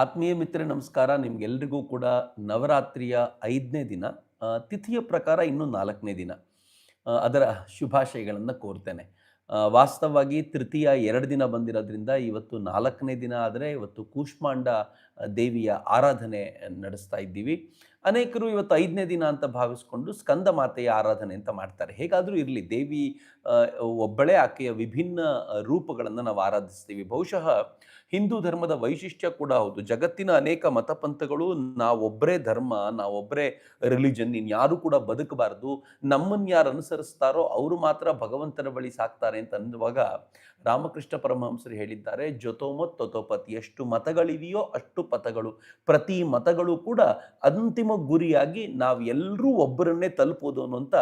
ಆತ್ಮೀಯ ಮಿತ್ರ ನಮಸ್ಕಾರ. ನಿಮಗೆಲ್ರಿಗೂ ಕೂಡ ನವರಾತ್ರಿಯ ಐದನೇ ದಿನ ತಿಥಿಯ ಪ್ರಕಾರ ಇನ್ನು ನಾಲ್ಕನೇ ದಿನ ಅದರ ಶುಭಾಶಯಗಳನ್ನು ಕೋರ್ತೇನೆ. ವಾಸ್ತವವಾಗಿ ತೃತೀಯ ಎರಡು ದಿನ ಬಂದಿರೋದ್ರಿಂದ ಇವತ್ತು ನಾಲ್ಕನೇ ದಿನ ಆದರೆ ಇವತ್ತು ಕೂಷ್ಮಾಂಡ ದೇವಿಯ ಆರಾಧನೆ ನಡೆಸ್ತಾ ಇದ್ದೀವಿ. ಅನೇಕರು ಇವತ್ತು ಐದನೇ ದಿನ ಅಂತ ಭಾವಿಸ್ಕೊಂಡು ಸ್ಕಂದ ಮಾತೆಯ ಆರಾಧನೆ ಅಂತ ಮಾಡ್ತಾರೆ. ಹೇಗಾದರೂ ಇರಲಿ, ದೇವಿ ಒಬ್ಬಳೇ ಆಕೆಯ ವಿಭಿನ್ನ ರೂಪಗಳನ್ನು ನಾವು ಆರಾಧಿಸ್ತೀವಿ. ಬಹುಶಃ ಹಿಂದೂ ಧರ್ಮದ ವೈಶಿಷ್ಟ್ಯ ಕೂಡ ಹೌದು. ಜಗತ್ತಿನ ಅನೇಕ ಮತಪಂಥಗಳು ನಾವೊಬ್ಬರೇ ಧರ್ಮ ನಾವೊಬ್ಬರೇ ರಿಲಿಜನ್ ಇನ್ಯಾರು ಕೂಡ ಬದುಕಬಾರ್ದು. ನಮ್ಮನ್ನು ಯಾರು ಅನುಸರಿಸ್ತಾರೋ ಅವರು ಮಾತ್ರ ಭಗವಂತನ ಬಳಿ ಸಾಕ್ತಾರೆ ಅಂತ ಅನ್ನುವಾಗ ರಾಮಕೃಷ್ಣ ಪರಮಹಂಸರು ಹೇಳಿದ್ದಾರೆ, ಜೊತೋಮತ್ ತೊತೋಪತಿ, ಎಷ್ಟು ಮತಗಳಿವೆಯೋ ಅಷ್ಟು ಪಥಗಳು. ಪ್ರತಿ ಮತಗಳು ಕೂಡ ಅಂತಿಮ ಗುರಿಯಾಗಿ ನಾವು ಎಲ್ಲರೂ ಒಬ್ಬರನ್ನೇ ತಲುಪೋದು ಅನ್ನುವಂಥ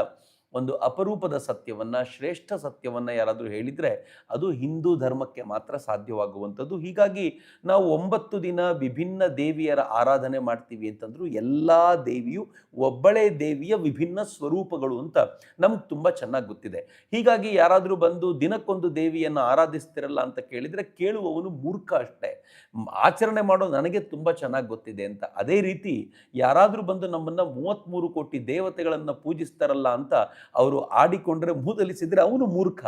ಒಂದು ಅಪರೂಪದ ಸತ್ಯವನ್ನು, ಶ್ರೇಷ್ಠ ಸತ್ಯವನ್ನು ಯಾರಾದರೂ ಹೇಳಿದರೆ ಅದು ಹಿಂದೂ ಧರ್ಮಕ್ಕೆ ಮಾತ್ರ ಸಾಧ್ಯವಾಗುವಂಥದ್ದು. ಹೀಗಾಗಿ ನಾವು ಒಂಬತ್ತು ದಿನ ವಿಭಿನ್ನ ದೇವಿಯರ ಆರಾಧನೆ ಮಾಡ್ತೀವಿ ಅಂತಂದರೂ ಎಲ್ಲ ದೇವಿಯು ಒಬ್ಬಳೇ ದೇವಿಯ ವಿಭಿನ್ನ ಸ್ವರೂಪಗಳು ಅಂತ ನಮ್ಗೆ ತುಂಬ ಚೆನ್ನಾಗಿ ಗೊತ್ತಿದೆ. ಹೀಗಾಗಿ ಯಾರಾದರೂ ಬಂದು ದಿನಕ್ಕೊಂದು ದೇವಿಯನ್ನು ಆರಾಧಿಸ್ತಿರಲ್ಲ ಅಂತ ಕೇಳಿದರೆ ಕೇಳುವವನು ಮೂರ್ಖ ಅಷ್ಟೇ. ಆಚರಣೆ ಮಾಡೋ ನನಗೆ ತುಂಬ ಚೆನ್ನಾಗಿ ಗೊತ್ತಿದೆ ಅಂತ. ಅದೇ ರೀತಿ ಯಾರಾದರೂ ಬಂದು ನಮ್ಮನ್ನು ಮೂವತ್ತ್ಮೂರು ಕೋಟಿ ದೇವತೆಗಳನ್ನು ಪೂಜಿಸ್ತಾರಲ್ಲ ಅಂತ ಅವರು ಆಡಿಕೊಂಡ್ರೆ ಮೂದಲಿಸಿದರೆ ಅವನು ಮೂರ್ಖ,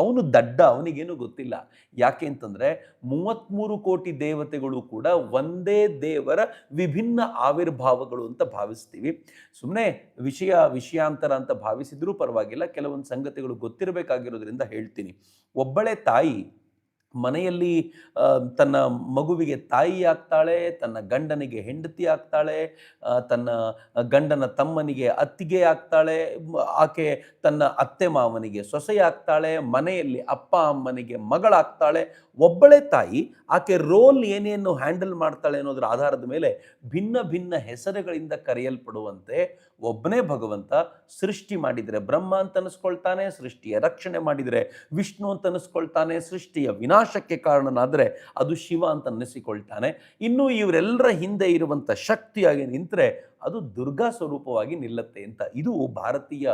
ಅವನು ದಡ್ಡ, ಅವನಿಗೇನು ಗೊತ್ತಿಲ್ಲ. ಯಾಕೆ ಅಂತಂದರೆ ಮೂವತ್ತ್ಮೂರು ಕೋಟಿ ದೇವತೆಗಳು ಕೂಡ ಒಂದೇ ದೇವರ ವಿಭಿನ್ನ ಆವಿರ್ಭಾವಗಳು ಅಂತ ಭಾವಿಸ್ತೀವಿ. ಸುಮ್ಮನೆ ವಿಷಯ ವಿಷಯಾಂತರ ಅಂತ ಭಾವಿಸಿದ್ರೂ ಪರವಾಗಿಲ್ಲ, ಕೆಲವೊಂದು ಸಂಗತಿಗಳು ಗೊತ್ತಿರಬೇಕಾಗಿರೋದ್ರಿಂದ ಹೇಳ್ತೀನಿ. ಒಬ್ಬಳೆ ತಾಯಿ ಮನೆಯಲ್ಲಿ ತನ್ನ ಮಗುವಿಗೆ ತಾಯಿ ಆಗ್ತಾಳೆ, ತನ್ನ ಗಂಡನಿಗೆ ಹೆಂಡತಿ ಆಗ್ತಾಳೆ ತನ್ನ ಗಂಡನ ತಮ್ಮನಿಗೆ ಅತ್ತಿಗೆ ಆಗ್ತಾಳೆ ಆಕೆ ತನ್ನ ಅತ್ತೆ ಮಾವನಿಗೆ ಸೊಸೆ ಆಗ್ತಾಳೆ, ಮನೆಯಲ್ಲಿ ಅಪ್ಪ ಅಮ್ಮನಿಗೆ ಮಗಳಾಗ್ತಾಳೆ ಒಬ್ಬಳೇ ತಾಯಿ, ಆಕೆ ರೋಲ್ ಏನೇನು ಹ್ಯಾಂಡಲ್ ಮಾಡ್ತಾಳೆ ಅನ್ನೋದ್ರ ಆಧಾರದ ಮೇಲೆ ಭಿನ್ನ ಭಿನ್ನ ಹೆಸರುಗಳಿಂದ ಕರೆಯಲ್ಪಡುವಂತೆ ಒಬ್ಬನೇ ಭಗವಂತ ಸೃಷ್ಟಿ ಮಾಡಿದರೆ ಬ್ರಹ್ಮ ಅಂತ ಅನಿಸ್ಕೊಳ್ತಾನೆ, ಸೃಷ್ಟಿಯ ರಕ್ಷಣೆ ಮಾಡಿದರೆ ವಿಷ್ಣು ಅಂತ ಅನಿಸ್ಕೊಳ್ತಾನೆ, ಸೃಷ್ಟಿಯ ವಿನಾಶಕ್ಕೆ ಕಾರಣನಾದರೆ ಅದು ಶಿವ ಅಂತ ಅನ್ನಿಸಿಕೊಳ್ತಾನೆ ಇನ್ನು ಇವರೆಲ್ಲರ ಹಿಂದೆ ಇರುವಂಥ ಶಕ್ತಿಯಾಗಿ ನಿಂತರೆ ಅದು ದುರ್ಗಾ ಸ್ವರೂಪವಾಗಿ ನಿಲ್ಲತ್ತೆ ಅಂತ ಇದು ಭಾರತೀಯ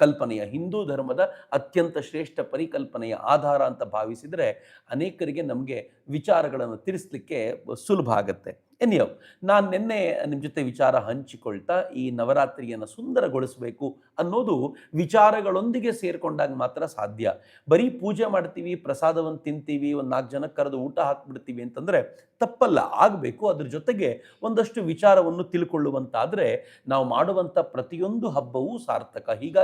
ಕಲ್ಪನೆಯ ಹಿಂದೂ ಧರ್ಮದ ಅತ್ಯಂತ ಶ್ರೇಷ್ಠ ಪರಿಕಲ್ಪನೆಯ ಆಧಾರ ಅಂತ ಭಾವಿಸಿದರೆ ಅನೇಕರಿಗೆ ನಮಗೆ ವಿಚಾರಗಳನ್ನು ತಿಳಿಸ್ಲಿಕ್ಕೆ ಸುಲಭ ಆಗುತ್ತೆ. ಎನಿಯವ್ ನಾನು ನಿನ್ನೆ ನಿಮ್ಮ ಜೊತೆ ವಿಚಾರ ಹಂಚಿಕೊಳ್ತಾ ಈ ನವರಾತ್ರಿಯನ್ನು ಸುಂದರಗೊಳಿಸಬೇಕು ಅನ್ನೋದು ವಿಚಾರಗಳೊಂದಿಗೆ ಸೇರಿಕೊಂಡಾಗ ಮಾತ್ರ ಸಾಧ್ಯ. ಬರೀ ಪೂಜೆ ಮಾಡ್ತೀವಿ ಪ್ರಸಾದವನ್ನು ತಿಂತೀವಿ, ಒಂದು ನಾಲ್ಕು ಜನಕ್ಕೆ ಕರೆದು ಊಟ ಹಾಕ್ಬಿಡ್ತೀವಿ ಅಂತಂದರೆ ತಪ್ಪಲ್ಲ. ಆಗಬೇಕು, ಅದ್ರ ಜೊತೆಗೆ ಒಂದಷ್ಟು ವಿಚಾರವನ್ನು ತಿಳ್ಕೊಳ್ಳುವಂತಾದರೆ ನಾವು ಮಾಡುವಂಥ ಪ್ರತಿಯೊಂದು ಹಬ್ಬವೂ ಸಾರ್ಥಕ. ಹೀಗಾಗಿ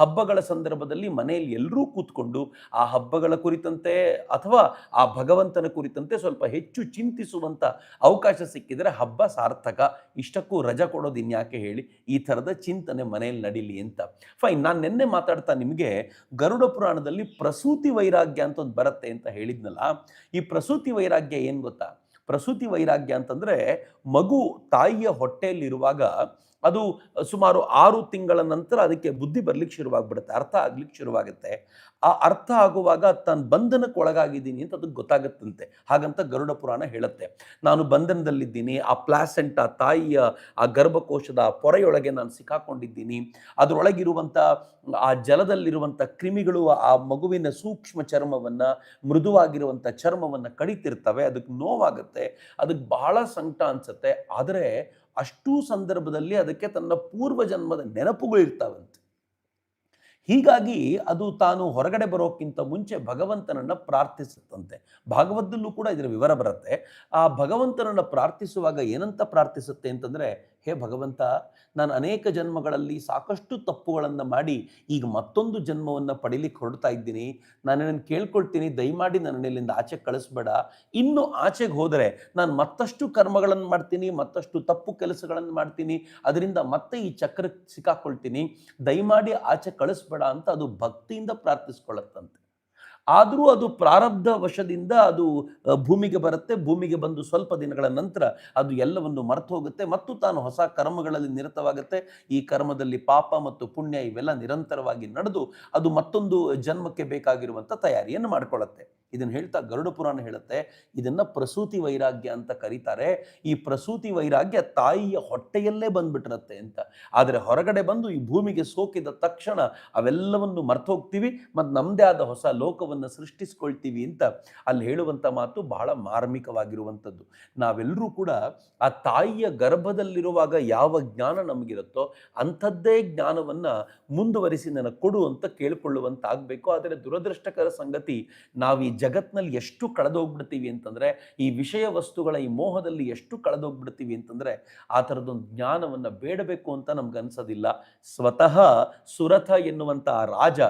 ಹಬ್ಬಗಳ ಸಂದರ್ಭದಲ್ಲಿ ಮನೆಯಲ್ಲಿ ಎಲ್ಲರೂ ಕೂತ್ಕೊಂಡು ಆ ಹಬ್ಬಗಳ ಕುರಿತಂತೆ ಅಥವಾ ಆ ಭಗವಂತನ ಕುರಿತಂತೆ ಸ್ವಲ್ಪ ಹೆಚ್ಚು ಚಿಂತಿಸುವಂಥ ಅವಕಾಶ ಸಿಕ್ಕಿದರೆ ಹಬ್ಬ ಸಾರ್ಥಕ. ಇಷ್ಟಕ್ಕೂ ರಜಾ ಕೊಡೋದು ಇನ್ಯಾಕೆ ಹೇಳಿ? ಈ ಥರದ ಚಿಂತನೆ ಮನೆಯಲ್ಲಿ ನಡೀಲಿ ಅಂತ. ಫೈನ್, ನಾನು ನಿನ್ನೆ ಮಾತಾಡ್ತಾ ನಿಮಗೆ ಗರುಡ ಪುರಾಣದಲ್ಲಿ ಪ್ರಸೂತಿ ವೈರಾಗ್ಯ ಅಂತ ಒಂದು ಬರುತ್ತೆ ಅಂತ ಹೇಳಿದ್ನಲ್ಲ. ಈ ಪ್ರಸೂತಿ ವೈರಾಗ್ಯ ಏನು ಗೊತ್ತಾ? ಪ್ರಸೂತಿ ವೈರಾಗ್ಯ ಅಂತಂದ್ರೆ ಮಗು ತಾಯಿಯ ಹೊಟ್ಟೆಯಲ್ಲಿರುವಾಗ ಅದು ಸುಮಾರು ಆರು ತಿಂಗಳ ನಂತರ ಅದಕ್ಕೆ ಬುದ್ಧಿ ಬರ್ಲಿಕ್ಕೆ ಶುರುವಾಗ್ಬಿಡುತ್ತೆ, ಅರ್ಥ ಆಗ್ಲಿಕ್ಕೆ ಶುರುವಾಗುತ್ತೆ. ಆ ಅರ್ಥ ಆಗುವಾಗ ತನ್ನ ಬಂಧನಕ್ಕೆ ಒಳಗಾಗಿದ್ದೀನಿ ಅಂತ ಅದಕ್ಕೆ ಗೊತ್ತಾಗುತ್ತಂತೆ. ಹಾಗಂತ ಗರುಡ ಪುರಾಣ ಹೇಳುತ್ತೆ. ನಾನು ಬಂಧನದಲ್ಲಿದ್ದೀನಿ, ಆ ಪ್ಲಾಸೆಂಟ್, ಆ ತಾಯಿಯ, ಆ ಗರ್ಭಕೋಶದ ಪೊರೆಯೊಳಗೆ ನಾನು ಸಿಕ್ಕಾಕೊಂಡಿದ್ದೀನಿ. ಅದರೊಳಗಿರುವಂಥ ಆ ಜಲದಲ್ಲಿರುವಂಥ ಕ್ರಿಮಿಗಳು ಆ ಮಗುವಿನ ಸೂಕ್ಷ್ಮ ಚರ್ಮವನ್ನು ಮೃದುವಾಗಿರುವಂಥ ಚರ್ಮವನ್ನು ಕಡಿತಿರ್ತವೆ. ಅದಕ್ಕೆ ನೋವಾಗುತ್ತೆ. ಅದಕ್ಕೆ ಬಹಳ ಸಂಕಟ ಅನ್ಸುತ್ತೆ. ಆದರೆ ಅಷ್ಟೂ ಸಂದರ್ಭದಲ್ಲಿ ಅದಕ್ಕೆ ತನ್ನ ಪೂರ್ವ ಜನ್ಮದ ನೆನಪುಗಳು ಇರ್ತಾವಂತೆ. ಹೀಗಾಗಿ ಅದು ತಾನು ಹೊರಗಡೆ ಬರೋಕ್ಕಿಂತ ಮುಂಚೆ ಭಗವಂತನನ್ನು ಪ್ರಾರ್ಥಿಸುತ್ತಂತೆ. ಭಾಗವತದಲ್ಲೂ ಕೂಡ ಇದರ ವಿವರ ಬರುತ್ತೆ. ಆ ಭಗವಂತನನ್ನು ಪ್ರಾರ್ಥಿಸುವಾಗ ಏನಂತ ಪ್ರಾರ್ಥಿಸುತ್ತೆ ಅಂತಂದ್ರೆ ಹೇ ಭಗವಂತ, ನಾನು ಅನೇಕ ಜನ್ಮಗಳಲ್ಲಿ ಸಾಕಷ್ಟು ತಪ್ಪುಗಳನ್ನು ಮಾಡಿ ಈಗ ಮತ್ತೊಂದು ಜನ್ಮವನ್ನು ಪಡೀಲಿಕ್ಕೆ ಹೊರಡ್ತಾ ಇದ್ದೀನಿ. ನಾನು ನಿನ್ನ ಕೇಳ್ಕೊಳ್ತೀನಿ, ದಯಮಾಡಿ ನನ್ನ ಇಲ್ಲಿಂದ ಆಚೆ ಕಳಿಸ್ಬೇಡ. ಇನ್ನು ಆಚೆಗೆ ಹೋದರೆ ನಾನು ಮತ್ತಷ್ಟು ಕರ್ಮಗಳನ್ನು ಮಾಡ್ತೀನಿ, ಮತ್ತಷ್ಟು ತಪ್ಪು ಕೆಲಸಗಳನ್ನು ಮಾಡ್ತೀನಿ, ಅದರಿಂದ ಮತ್ತೆ ಈ ಚಕ್ರಕ್ಕೆ ಸಿಕ್ಕಾಕೊಳ್ತೀನಿ. ದಯಮಾಡಿ ಆಚೆ ಕಳಿಸ್ಬೇಡ ಅಂತ ಅದು ಭಕ್ತಿಯಿಂದ ಪ್ರಾರ್ಥಿಸ್ಕೊಳ್ಳತ್ತಂತೆ. ಆದರೂ ಅದು ಪ್ರಾರಬ್ಧ ವಶದಿಂದ ಅದು ಭೂಮಿಗೆ ಬರುತ್ತೆ. ಭೂಮಿಗೆ ಬಂದು ಸ್ವಲ್ಪ ದಿನಗಳ ನಂತರ ಅದು ಎಲ್ಲವನ್ನು ಮರೆತು ಹೋಗುತ್ತೆ ಮತ್ತು ತಾನು ಹೊಸ ಕರ್ಮಗಳಲ್ಲಿ ನಿರತವಾಗುತ್ತೆ. ಈ ಕರ್ಮದಲ್ಲಿ ಪಾಪ ಮತ್ತು ಪುಣ್ಯ ಇವೆಲ್ಲ ನಿರಂತರವಾಗಿ ನಡೆದು ಅದು ಮತ್ತೊಂದು ಜನ್ಮಕ್ಕೆ ಬೇಕಾಗಿರುವಂಥ ತಯಾರಿಯನ್ನು ಮಾಡಿಕೊಳ್ಳುತ್ತೆ. ಇದನ್ನು ಹೇಳ್ತಾ ಗರುಡ ಪುರಾಣ ಹೇಳುತ್ತೆ, ಇದನ್ನು ಪ್ರಸೂತಿ ವೈರಾಗ್ಯ ಅಂತ ಕರೀತಾರೆ. ಈ ಪ್ರಸೂತಿ ವೈರಾಗ್ಯ ತಾಯಿಯ ಹೊಟ್ಟೆಯಲ್ಲೇ ಬಂದ್ಬಿಟ್ಟಿರುತ್ತೆ ಅಂತ. ಆದರೆ ಹೊರಗಡೆ ಬಂದು ಈ ಭೂಮಿಗೆ ಸೋಕಿದ ತಕ್ಷಣ ಅವೆಲ್ಲವನ್ನು ಮರ್ತು ಹೋಗ್ತೀವಿ. ಮತ್ತು ನಮ್ಮದೇ ಆದ ಹೊಸ ಲೋಕವನ್ನು ಲೋಕವನ್ನು ಸೃಷ್ಟಿಸ್ಕೊಳ್ತೀವಿ ಅಂತ ಅಲ್ಲಿ ಹೇಳುವಂಥ ಮಾತು ಬಹಳ ಮಾರ್ಮಿಕವಾಗಿರುವಂಥದ್ದು. ನಾವೆಲ್ಲರೂ ಕೂಡ ಆ ತಾಯಿಯ ಗರ್ಭದಲ್ಲಿರುವಾಗ ಯಾವ ಜ್ಞಾನ ನಮಗಿರುತ್ತೋ ಅಂಥದ್ದೇ ಜ್ಞಾನವನ್ನು ಮುಂದುವರಿಸಿ ನನಗೆ ಕೊಡು ಅಂತ ಕೇಳಿಕೊಳ್ಳುವಂತಾಗಬೇಕು. ಆದರೆ ದುರದೃಷ್ಟಕರ ಸಂಗತಿ ನಾವು ಈ ಜಗತ್ನಲ್ಲಿ ಎಷ್ಟು ಕಳೆದೋಗ್ಬಿಡ್ತೀವಿ ಅಂತಂದರೆ, ಈ ವಿಷಯ ವಸ್ತುಗಳ ಈ ಮೋಹದಲ್ಲಿ ಎಷ್ಟು ಕಳೆದೋಗ್ಬಿಡ್ತೀವಿ ಅಂತಂದರೆ, ಆ ಥರದೊಂದು ಜ್ಞಾನವನ್ನು ಬೇಡಬೇಕು ಅಂತ ನಮ್ಗೆ ಅನ್ಸೋದಿಲ್ಲ. ಸ್ವತಃ ಸುರಥ ಎನ್ನುವಂಥ ರಾಜ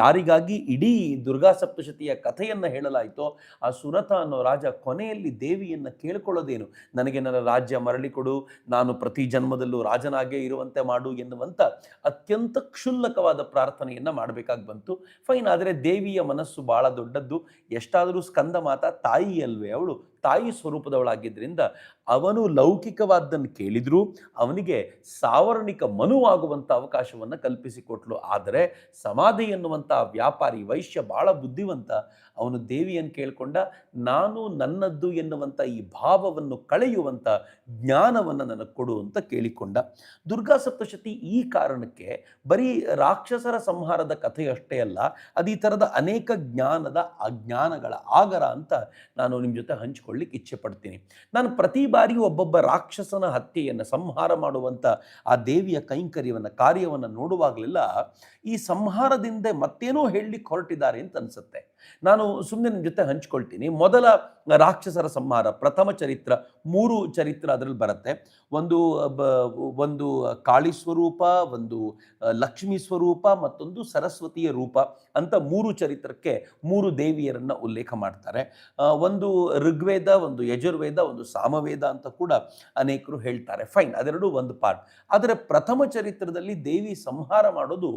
ಯಾರಿಗಾಗಿ ಇಡೀ ದುರ್ಗಾ ಸಪ್ತಶತಿಯ ಕಥೆಯನ್ನು ಹೇಳಲಾಯಿತೋ, ಆ ಸುರಥ ಅನ್ನೋ ರಾಜ ಕೊನೆಯಲ್ಲಿ ದೇವಿಯನ್ನು ಕೇಳ್ಕೊಳ್ಳೋದೇನು? ನನಗೆ ನನ್ನ ರಾಜ್ಯ ಮರಳಿ ಕೊಡು, ನಾನು ಪ್ರತಿ ಜನ್ಮದಲ್ಲೂ ರಾಜನಾಗೇ ಇರುವಂತೆ ಮಾಡು ಎನ್ನುವಂಥ ಅತ್ಯಂತ ಕ್ಷುಲ್ಲಕವಾದ ಪ್ರಾರ್ಥನೆಯನ್ನು ಮಾಡಬೇಕಾಗಿ ಬಂತು. ಫೈನ್, ಆದರೆ ದೇವಿಯ ಮನಸ್ಸು ಭಾಳ ದೊಡ್ಡದ್ದು. ಎಷ್ಟಾದರೂ ಸ್ಕಂದ ಮಾತ ತಾಯಿ ಅಲ್ವೇ ಅವಳು. ತಾಯಿ ಸ್ವರೂಪದವಳಾಗಿದ್ದರಿಂದ ಅವನು ಲೌಕಿಕವಾದ್ದನ್ನು ಕೇಳಿದ್ರು ಅವನಿಗೆ ಸಾವರ್ಣಿಕ ಮನುವಾಗುವಂಥ ಅವಕಾಶವನ್ನು ಕಲ್ಪಿಸಿಕೊಟ್ಲು. ಆದರೆ ಸಮಾಧಿ ಎನ್ನುವಂಥ ವ್ಯಾಪಾರಿ ವೈಶ್ಯ ಭಾಳ ಬುದ್ಧಿವಂತ. ಅವನು ದೇವಿಯನ್ನು ಕೇಳಿಕೊಂಡ, ನಾನು ನನ್ನದ್ದು ಎನ್ನುವಂಥ ಈ ಭಾವವನ್ನು ಕಳೆಯುವಂಥ ಜ್ಞಾನವನ್ನು ನನಗೆ ಕೊಡು ಅಂತ ಕೇಳಿಕೊಂಡ. ದುರ್ಗಾ ಸಪ್ತಶತಿ ಈ ಕಾರಣಕ್ಕೆ ಬರೀ ರಾಕ್ಷಸರ ಸಂಹಾರದ ಕಥೆಯಷ್ಟೇ ಅಲ್ಲ, ಅದು ಈ ಥರದ ಅನೇಕ ಜ್ಞಾನದ ಅಜ್ಞಾನಗಳ ಆಗರ ಅಂತ ನಾನು ನಿಮ್ಮ ಜೊತೆ ಹಂಚಿಕೊಳ್ಳಿಕ್ಕೆ ಇಚ್ಛೆ ಪಡ್ತೀನಿ. ನಾನು ಪ್ರತಿ ಬಾರಿಯೂ ಒಬ್ಬೊಬ್ಬ ರಾಕ್ಷಸನ ಹತ್ಯೆಯನ್ನು ಸಂಹಾರ ಮಾಡುವಂಥ ಆ ದೇವಿಯ ಕೈಂಕರ್ಯವನ್ನು, ಕಾರ್ಯವನ್ನು ನೋಡುವಾಗಲೆಲ್ಲ ಈ ಸಂಹಾರದಿಂದ ಮತ್ತೇನೋ ಹೇಳಲಿಕ್ಕೆ ಹೊರಟಿದ್ದಾರೆ ಅಂತ ಅನಿಸುತ್ತೆ. ನಾನು ಸುಮ್ಮನೆ ನಿಮ್ಮ ಜೊತೆ ಹಂಚ್ಕೊಳ್ತೀನಿ. ಮೊದಲ ರಾಕ್ಷಸರ ಸಂಹಾರ, ಪ್ರಥಮ ಚರಿತ್ರ, ಮೂರು ಚರಿತ್ರ ಅದರಲ್ಲಿ ಬರುತ್ತೆ. ಒಂದು ಒಂದು ಕಾಳಿ ಸ್ವರೂಪ, ಒಂದು ಲಕ್ಷ್ಮೀ ಸ್ವರೂಪ ಮತ್ತೊಂದು ಸರಸ್ವತಿಯ ರೂಪ ಅಂತ ಮೂರು ಚರಿತ್ರಕ್ಕೆ ಮೂರು ದೇವಿಯರನ್ನು ಉಲ್ಲೇಖ ಮಾಡ್ತಾರೆ. ಒಂದು ಋಗ್ವೇದ, ಒಂದು ಯಜುರ್ವೇದ, ಒಂದು ಸಾಮವೇದ ಅಂತ ಕೂಡ ಅನೇಕರು ಹೇಳ್ತಾರೆ. ಫೈನ್, ಅದೆರಡು ಒಂದು ಪಾರ್ಟ್. ಆದರೆ ಪ್ರಥಮ ಚರಿತ್ರದಲ್ಲಿ ದೇವಿ ಸಂಹಾರ ಮಾಡೋದು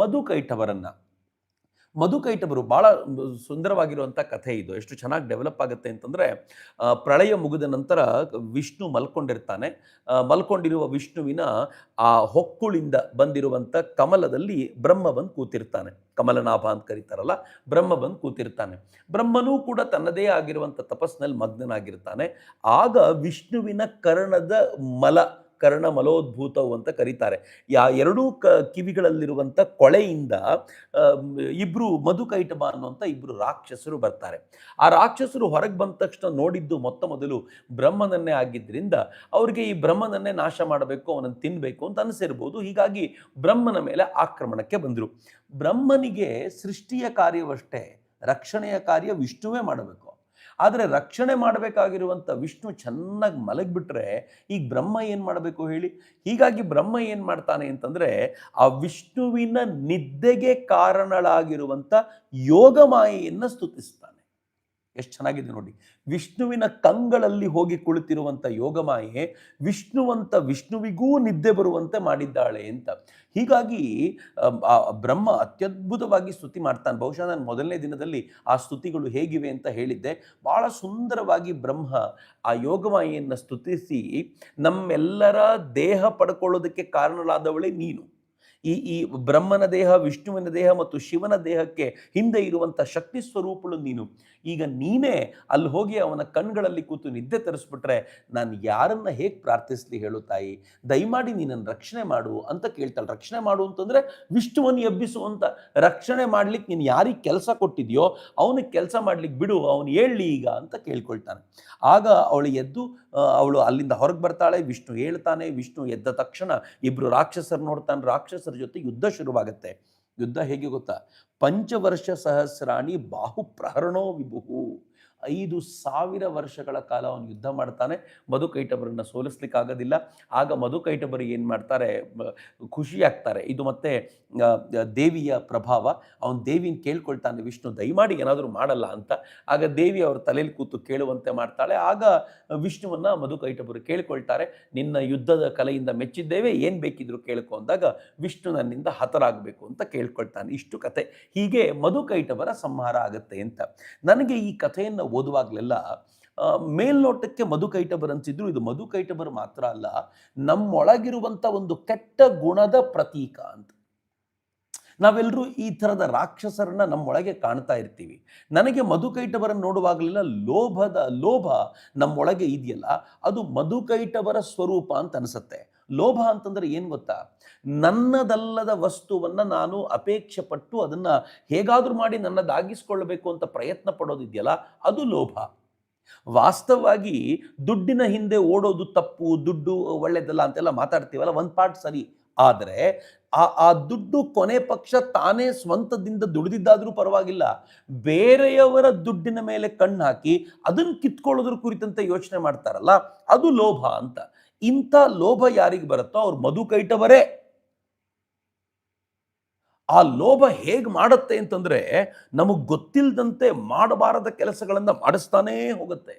ಮಧುಕೈಟವರನ್ನ. ಮಧುಕೈಟಬರು ಭಾಳ ಸುಂದರವಾಗಿರುವಂಥ ಕಥೆ ಇದು. ಎಷ್ಟು ಚೆನ್ನಾಗಿ ಡೆವಲಪ್ ಆಗುತ್ತೆ ಅಂತಂದರೆ ಪ್ರಳಯ ಮುಗಿದ ನಂತರ ವಿಷ್ಣು ಮಲ್ಕೊಂಡಿರ್ತಾನೆ. ಮಲ್ಕೊಂಡಿರುವ ವಿಷ್ಣುವಿನ ಆ ಹೊಕ್ಕುಳಿಂದ ಬಂದಿರುವಂಥ ಕಮಲದಲ್ಲಿ ಬ್ರಹ್ಮ ಬಂದು ಕೂತಿರ್ತಾನೆ. ಕಮಲನಾಭ ಅಂತ ಕರೀತಾರಲ್ಲ ಬ್ರಹ್ಮ ಬಂದು ಕೂತಿರ್ತಾನೆ. ಬ್ರಹ್ಮನೂ ಕೂಡ ತನ್ನದೇ ಆಗಿರುವಂಥ ತಪಸ್ಸಿನಲ್ಲಿ ಮಗ್ನನಾಗಿರ್ತಾನೆ. ಆಗ ವಿಷ್ಣುವಿನ ಕರ್ಣದ ಮಲ ಕರ್ಣ ಮಲೋದ್ಭೂತವು ಅಂತ ಕರೀತಾರೆ. ಯಾ ಎರಡೂ ಕ ಕಿವಿಗಳಲ್ಲಿರುವಂಥ ಕೊಳೆಯಿಂದ ಇಬ್ಬರು ಮಧುಕೈಟಮ ಅನ್ನುವಂಥ ಇಬ್ಬರು ರಾಕ್ಷಸರು ಬರ್ತಾರೆ. ಆ ರಾಕ್ಷಸರು ಹೊರಗೆ ಬಂದ ತಕ್ಷಣ ನೋಡಿದ್ದು ಮೊತ್ತ ಮೊದಲು ಬ್ರಹ್ಮನನ್ನೇ ಆಗಿದ್ದರಿಂದ ಅವರಿಗೆ ಈ ಬ್ರಹ್ಮನನ್ನೇ ನಾಶ ಮಾಡಬೇಕು, ಅವನನ್ನು ತಿನ್ನಬೇಕು ಅಂತ ಅನಿಸಿರ್ಬೋದು. ಹೀಗಾಗಿ ಬ್ರಹ್ಮನ ಮೇಲೆ ಆಕ್ರಮಣಕ್ಕೆ ಬಂದರು. ಬ್ರಹ್ಮನಿಗೆ ಸೃಷ್ಟಿಯ ಕಾರ್ಯವಷ್ಟೇ, ರಕ್ಷಣೆಯ ಕಾರ್ಯ ವಿಷ್ಣುವೇ ಮಾಡಬೇಕು. ಆದರೆ ರಕ್ಷಣೆ ಮಾಡಬೇಕಾಗಿರುವಂಥ ವಿಷ್ಣು ಚೆನ್ನಾಗಿ ಮಲಗಿಬಿಟ್ರೆ ಈಗ ಬ್ರಹ್ಮ ಏನು ಮಾಡಬೇಕು ಹೇಳಿ? ಹೀಗಾಗಿ ಬ್ರಹ್ಮ ಏನು ಮಾಡ್ತಾನೆ ಅಂತಂದರೆ ಆ ವಿಷ್ಣುವಿನ ನಿದ್ದೆಗೆ ಕಾರಣಳಾಗಿರುವಂಥ ಯೋಗಮಾಯೆಯನ್ನು ಸ್ತುತಿಸ್ತಾನೆ. ಎಷ್ಟು ಚೆನ್ನಾಗಿದೆ ನೋಡಿ. ವಿಷ್ಣುವಿನ ಕಂಗಳಲ್ಲಿ ಹೋಗಿ ಕುಳಿತಿರುವಂಥ ಯೋಗಮಾಯೆ ವಿಷ್ಣುವಂತ ವಿಷ್ಣುವಿಗೂ ನಿದ್ದೆ ಬರುವಂತೆ ಮಾಡಿದ್ದಾಳೆ ಅಂತ. ಹೀಗಾಗಿ ಬ್ರಹ್ಮ ಅತ್ಯದ್ಭುತವಾಗಿ ಸ್ತುತಿ ಮಾಡ್ತಾನೆ. ಬಹುಶಃ ನಾನು ಮೊದಲನೇ ದಿನದಲ್ಲಿ ಆ ಸ್ತುತಿಗಳು ಹೇಗಿವೆ ಅಂತ ಹೇಳಿದ್ದೆ. ಬಹಳ ಸುಂದರವಾಗಿ ಬ್ರಹ್ಮ ಆ ಯೋಗಮಾಯೆಯನ್ನು ಸ್ತುತಿಸಿ, ನಮ್ಮೆಲ್ಲರ ದೇಹ ಪಡ್ಕೊಳ್ಳೋದಕ್ಕೆ ಕಾರಣಲಾದವಳೆ ನೀನು. ಈ ಈ ಬ್ರಹ್ಮನ ದೇಹ, ವಿಷ್ಣುವಿನ ದೇಹ ಮತ್ತು ಶಿವನ ದೇಹಕ್ಕೆ ಹಿಂದೆ ಇರುವಂಥ ಶಕ್ತಿ ಸ್ವರೂಪಗಳು ನೀನು. ಈಗ ನೀನೇ ಅಲ್ಲಿ ಹೋಗಿ ಅವನ ಕಣ್ಗಳಲ್ಲಿ ಕೂತು ನಿದ್ದೆ ತರಿಸ್ಬಿಟ್ರೆ ನಾನು ಯಾರನ್ನ ಹೇಗೆ ಪ್ರಾರ್ಥಿಸ್ಲಿ ಹೇಳು ತಾಯಿ? ದಯಮಾಡಿ ನೀನನ್ನು ರಕ್ಷಣೆ ಮಾಡು ಅಂತ ಕೇಳ್ತಾಳೆ. ರಕ್ಷಣೆ ಮಾಡು ಅಂತಂದರೆ ವಿಷ್ಣುವನ್ನು ಎಬ್ಬಿಸುವಂಥ ರಕ್ಷಣೆ ಮಾಡ್ಲಿಕ್ಕೆ ನೀನು ಯಾರಿಗೆ ಕೆಲಸ ಕೊಟ್ಟಿದೆಯೋ ಅವನಿಗೆ ಕೆಲಸ ಮಾಡ್ಲಿಕ್ಕೆ ಬಿಡು, ಅವನು ಹೇಳಲಿ ಈಗ ಅಂತ ಕೇಳ್ಕೊಳ್ತಾನೆ. ಆಗ ಅವಳು ಎದ್ದು ಅವಳು ಅಲ್ಲಿಂದ ಹೊರಗೆ ಬರ್ತಾಳೆ. ವಿಷ್ಣು ಹೇಳ್ತಾನೆ. ವಿಷ್ಣು ಎದ್ದ ತಕ್ಷಣ ಇಬ್ಬರು ರಾಕ್ಷಸರು ನೋಡ್ತಾನೆ. ರಾಕ್ಷಸರ ಜೊತೆ ಯುದ್ಧ ಶುರುವಾಗುತ್ತೆ. ಯುದ್ಧ ಹೇಗೆ ಗೊತ್ತಾ? ಪಂಚವರ್ಷ ಸಹಸ್ರಾಣಿ ಬಾಹು ಪ್ರಹರಣೋ ವಿಭುಹು. ಐದು ಸಾವಿರ ವರ್ಷಗಳ ಕಾಲ ಅವನು ಯುದ್ಧ ಮಾಡ್ತಾನೆ. ಮಧುಕೈಟಬರನ್ನು ಸೋಲಿಸ್ಲಿಕ್ಕಾಗೋದಿಲ್ಲ ಆಗ ಮಧು ಕೈಟಬರು ಏನು ಮಾಡ್ತಾರೆ? ಖುಷಿಯಾಗ್ತಾರೆ. ಇದು ಮತ್ತೆ ದೇವಿಯ ಪ್ರಭಾವ. ಅವನು ದೇವಿನ ಕೇಳ್ಕೊಳ್ತಾನೆ, ವಿಷ್ಣು, ದಯಮಾಡಿ ಏನಾದರೂ ಮಾಡಲ್ಲ ಅಂತ. ಆಗ ದೇವಿ ಅವ್ರ ತಲೆಯಲ್ಲಿ ಕೂತು ಕೇಳುವಂತೆ ಮಾಡ್ತಾಳೆ. ಆಗ ವಿಷ್ಣುವನ್ನು ಮಧು ಕೈಟಬರು ಕೇಳ್ಕೊಳ್ತಾರೆ, ನಿನ್ನ ಯುದ್ಧದ ಕಲೆಯಿಂದ ಮೆಚ್ಚಿದ್ದೇವೆ, ಏನು ಬೇಕಿದ್ರು ಕೇಳ್ಕೊ ಅಂದಾಗ ವಿಷ್ಣು ನನ್ನಿಂದ ಹತರಾಗಬೇಕು ಅಂತ ಕೇಳ್ಕೊಳ್ತಾನೆ. ಇಷ್ಟು ಕತೆ. ಹೀಗೆ ಮಧುಕೈಟಬರ ಸಂಹಾರ ಆಗುತ್ತೆ ಅಂತ. ನನಗೆ ಈ ಕಥೆಯನ್ನು ಓದುವಾಗಲೆಲ್ಲ ಮೇಲ್ನೋಟಕ್ಕೆ ಮಧುಕೈಟಬರ್ ಅಂತಿದ್ರು ಇದು ಮಧುಕೈಟಬರು ಮಾತ್ರ ಅಲ್ಲ ನಮ್ಮೊಳಗಿರುವಂಥ ಒಂದು ಕೆಟ್ಟ ಗುಣದ ಪ್ರತೀಕ ಅಂತ. ನಾವೆಲ್ಲರೂ ಈ ಥರದ ರಾಕ್ಷಸರನ್ನ ನಮ್ಮೊಳಗೆ ಕಾಣ್ತಾ ಇರ್ತೀವಿ. ನನಗೆ ಮಧುಕೈಟಬರನ್ನು ನೋಡುವಾಗಲೆಲ್ಲ ಲೋಭದ, ಲೋಭ ನಮ್ಮೊಳಗೆ ಇದೆಯಲ್ಲ, ಅದು ಮಧುಕೈಟವರ ಸ್ವರೂಪ ಅಂತ ಅನಿಸುತ್ತೆ. ಲೋಭ ಅಂತಂದ್ರೆ ಏನು ಗೊತ್ತಾ? ನನ್ನದಲ್ಲದ ವಸ್ತುವನ್ನು ನಾನು ಅಪೇಕ್ಷೆ ಪಟ್ಟು ಅದನ್ನು ಹೇಗಾದರೂ ಮಾಡಿ ನನ್ನದಾಗಿಸ್ಕೊಳ್ಬೇಕು ಅಂತ ಪ್ರಯತ್ನ ಪಡೋದಿದೆಯಲ್ಲ, ಅದು ಲೋಭ. ವಾಸ್ತವವಾಗಿ ದುಡ್ಡಿನ ಹಿಂದೆ ಓಡೋದು ತಪ್ಪು, ದುಡ್ಡು ಒಳ್ಳೆಯದಲ್ಲ ಅಂತೆಲ್ಲ ಮಾತಾಡ್ತೀವಲ್ಲ, ಒಂದು ಪಾರ್ಟ್ ಸರಿ. ಆದರೆ ಆ ಆ ದುಡ್ಡು ಕೊನೆ ಪಕ್ಷ ತಾನೇ ಸ್ವಂತದಿಂದ ದುಡಿದಿದ್ದಾದರೂ ಪರವಾಗಿಲ್ಲ. ಬೇರೆಯವರ ದುಡ್ಡಿನ ಮೇಲೆ ಕಣ್ಣು ಹಾಕಿ ಅದನ್ನು ಕಿತ್ಕೊಳ್ಳೋದ್ರ ಕುರಿತಂತೆ ಯೋಚನೆ ಮಾಡ್ತಾರಲ್ಲ, ಅದು ಲೋಭ ಅಂತ. ಇಂಥ ಲೋಭ ಯಾರಿಗೆ ಬರುತ್ತೋ ಅವ್ರು ಮಧು ಕೈಟವರೇ ಆ ಲೋಭ ಹೇಗೆ ಮಾಡುತ್ತೆ ಅಂತಂದರೆ ನಮಗೆ ಗೊತ್ತಿಲ್ಲದಂತೆ ಮಾಡಬಾರದ ಕೆಲಸಗಳನ್ನು ಮಾಡಿಸ್ತಾನೇ ಹೋಗುತ್ತೆ.